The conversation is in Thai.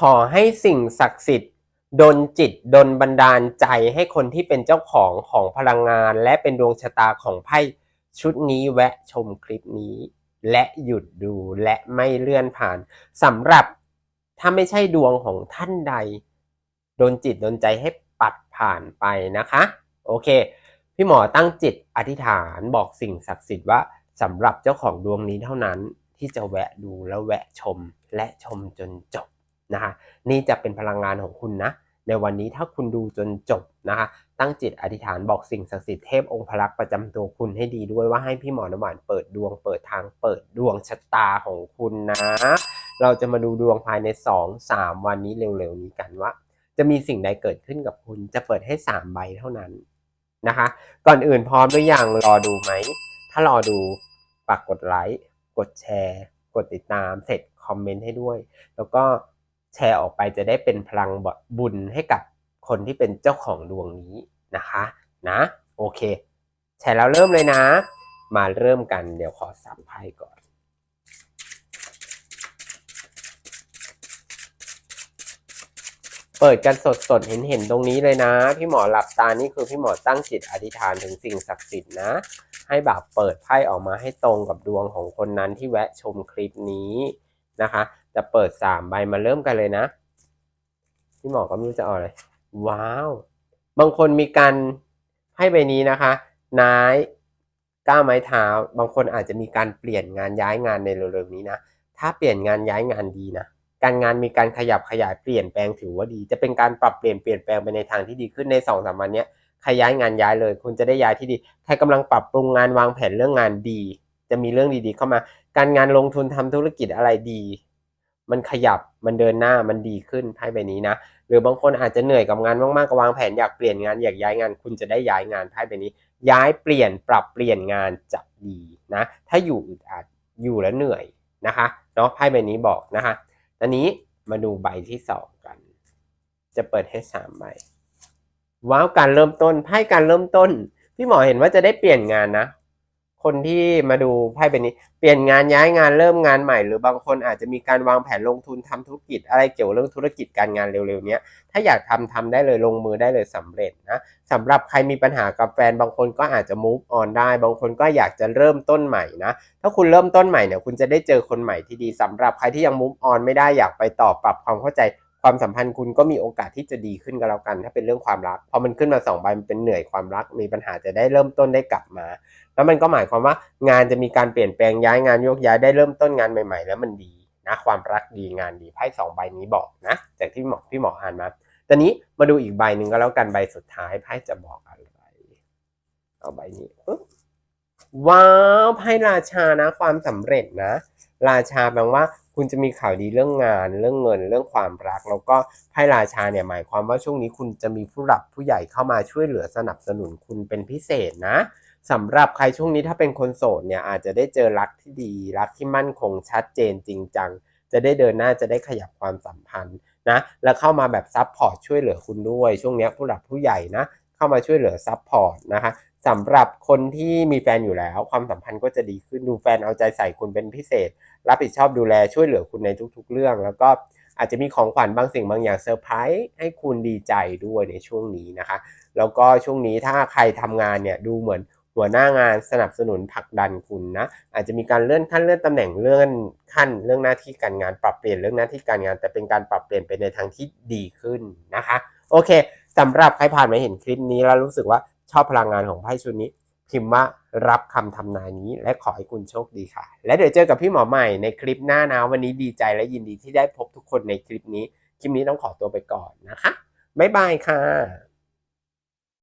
ขอให้สิ่งศักดิ์สิทธิ์ดลจิตดลบันดาลใจให้คนที่เป็นเจ้าของของพลังงาน และเป็นดวงชะตาของไพ่ชุดนี้แวะชมคลิปนี้ และหยุดดูและไม่เลื่อนผ่านสำหรับถ้าไม่ใช่ดวงของท่านใดโดนจิตโดนใจให้ปัดผ่านไปนะคะ โอเค พี่หมอตั้งจิตอธิษฐานบอกสิ่งศักดิ์สิทธิ์ว่าสำหรับเจ้าของดวงนี้เท่านั้นที่จะแวะดูแล้วแวะชมและชมจนจบ นะคะนี่จะเป็นพลังงานของคุณนะ ในวันนี้ถ้าคุณดูจนจบนะคะ ตั้งจิตอธิษฐานบอกสิ่งศักดิ์สิทธิ์เทพองค์พระลักษณ์ประจำตัวคุณให้ดีด้วยว่าให้พี่หมอน้ำหวานเปิดดวงเปิดทางเปิดดวงชะตาของคุณนะ เราจะมาดูดวงภายใน 2-3 วันนี้เร็วๆนี้กันว่า จะมีสิ่งใดเกิดขึ้นกับคุณจะเปิดให้ 3 ใบเท่านั้นนะคะ ก่อนอื่นพร้อมหรือยังรอดูไหม ถ้ารอดูฝากกดไลค์กดแชร์ กดติดตามเสร็จคอมเมนต์ให้ด้วย แล้วก็ แชร์ออกไปจะได้เป็นพลังบุญให้กับคนที่เป็นเจ้าของดวงนี้นะคะนะโอเค แชร์แล้วเริ่มเลยนะ มาเริ่มกันเดี๋ยวขอสับไพ่ก่อนเปิดกันสดสดเห็นเห็นตรงนี้เลยนะ พี่หมอหลับตานี่คือพี่หมอตั้งจิตอธิษฐานถึงสิ่งศักดิ์สิทธิ์นะ ให้แบบเปิดไพ่ออกมาให้ตรงกับดวงของคนนั้นที่แวะชมคลิปนี้นะคะ จะเปิดสามใบมาเริ่มกันเลยนะ พี่หมอก็ไม่รู้จะเอาอะไร ว้าว บางคนมีการให้ใบนี้นะคะนายก้าไม้เท้า บางคนอาจจะมีการเปลี่ยนงานย้ายงานในเร็วๆนี้นะ ถ้าเปลี่ยนงานย้ายงานดีนะ การงานมีการขยับขยายเปลี่ยนแปลงถือว่าดี จะเป็นการปรับเปลี่ยนเปลี่ยนแปลงไปในทางที่ดีขึ้นในสองสามวันนี้ใครย้ายงานย้ายเลย คุณจะได้ย้ายที่ดี ใครกำลังปรับปรุงงานวางแผนเรื่องงานดี จะมีเรื่องดีๆ เข้ามา การงานลงทุนทำธุรกิจอะไรดี มันขยับมันเดินหน้ามันดีขึ้นไพ่ใบนี้นะ หรือบางคนอาจจะเหนื่อยกับงานมากๆก็วางแผนอยากเปลี่ยนงานอยากย้ายงาน คุณจะได้ย้ายงานไพ่ใบนี้ ย้ายเปลี่ยนปรับเปลี่ยนงานจะดีนะ ถ้าอยู่อึดอัดอยู่แล้วเหนื่อยนะคะเนาะไพ่ใบนี้บอกนะคะตอนนี้มาดูใบที่สองกัน จะเปิดให้สามใบว้าวการเริ่มต้นไพ่การเริ่มต้น พี่หมอเห็นว่าจะได้เปลี่ยนงานนะ คนที่มาดูไพ่เป็นนี้ เปลี่ยนงานย้ายงานเริ่มงานใหม่ หรือบางคนอาจจะมีการวางแผนลงทุนทำธุรกิจ อะไรเกี่ยวเรื่องธุรกิจการงานเร็วๆเนี้ยถ้าอยากทำทำได้เลยลงมือได้เลยสำเร็จนะสำหรับใครมีปัญหากับแฟนบางคนก็อาจจะ move on ได้ บางคนก็อยากจะเริ่มต้นใหม่นะถ้าคุณเริ่มต้นใหม่เนี่ยคุณจะได้เจอคนใหม่ที่ดีสำหรับใครที่ยัง move on ไม่ได้อยากไปต่อปรับความเข้าใจ ความสัมพันธ์คุณก็มีโอกาสที่จะดีขึ้นก็แล้วกัน ถ้าเป็นเรื่องความรักพอมันขึ้นมาสองใบมันเป็นเหนื่อยความรัก มีปัญหาจะได้เริ่มต้นได้กลับมา แล้วมันก็หมายความว่างานจะมีการเปลี่ยนแปลงย้ายงานโยกย้ายได้เริ่มต้นงานใหม่ ๆ แล้วมันดีนะความรักดีงานดีไพ่สองใบนี้บอกนะจากที่หมอพี่หมออ่านมาตอนนี้มาดูอีกใบหนึ่งก็แล้วกันใบสุดท้ายไพ่จะบอกอะไรเอาใบนี้ปึ๊บว้าวไพ่ราชานะ ความสำเร็จนะ ราชาแปลว่า คุณจะมีข่าวดีเรื่องงาน เรื่องเงิน เรื่องความรัก แล้วก็ไพ่ราชาเนี่ยหมายความว่าช่วงนี้คุณจะมีผู้หลักผู้ใหญ่เข้ามาช่วยเหลือสนับสนุนคุณเป็นพิเศษนะสำหรับใครช่วงนี้ถ้าเป็นคนโสดเนี่ยอาจจะได้เจอรักที่ดี รักที่มั่นคงชัดเจนจริงจังจะได้เดินหน้าจะได้ขยับความสัมพันธ์นะแล้วเข้ามาแบบซับพอร์ตช่วยเหลือคุณด้วย ช่วงนี้ผู้หลักผู้ใหญ่นะเข้ามาช่วยเหลือซับพอร์ตนะคะ สำหรับคนที่มีแฟนอยู่แล้ว ความสัมพันธ์ก็จะดีขึ้นดูแฟนเอาใจใส่คุณเป็นพิเศษ รับผิดชอบดูแลช่วยเหลือคุณในทุกๆ เรื่อง แล้วก็อาจจะมีของขวัญบางสิ่งบางอย่างเซอร์ไพรส์ให้คุณดีใจด้วยในช่วงนี้นะคะ แล้วก็ช่วงนี้ถ้าใครทำงานเนี่ยดูเหมือนหัวหน้างานสนับสนุนผลักดันคุณนะอาจจะมีการเลื่อนขั้นเลื่อนตำแหน่งเลื่อนขั้นเรื่องหน้าที่การงานปรับเปลี่ยนเรื่องหน้าที่การงาน แต่เป็นการปรับเปลี่ยนไปในทางที่ดีขึ้นนะคะ โอเคสำหรับใครผ่านมาเห็นคลิปนี้แล้วรู้สึกว่า ชอบพลังงานของไพ่ชุดนี้ พิมพ์ว่ารับคำทำนายนี้และขอให้คุณโชคดีค่ะ และเดี๋ยวเจอกับพี่หมอใหม่ในคลิปหน้านะ วันนี้ดีใจและยินดีที่ได้พบทุกคนในคลิปนี้ คลิปนี้ต้องขอตัวไปก่อนนะคะบ๊ายบายค่ะ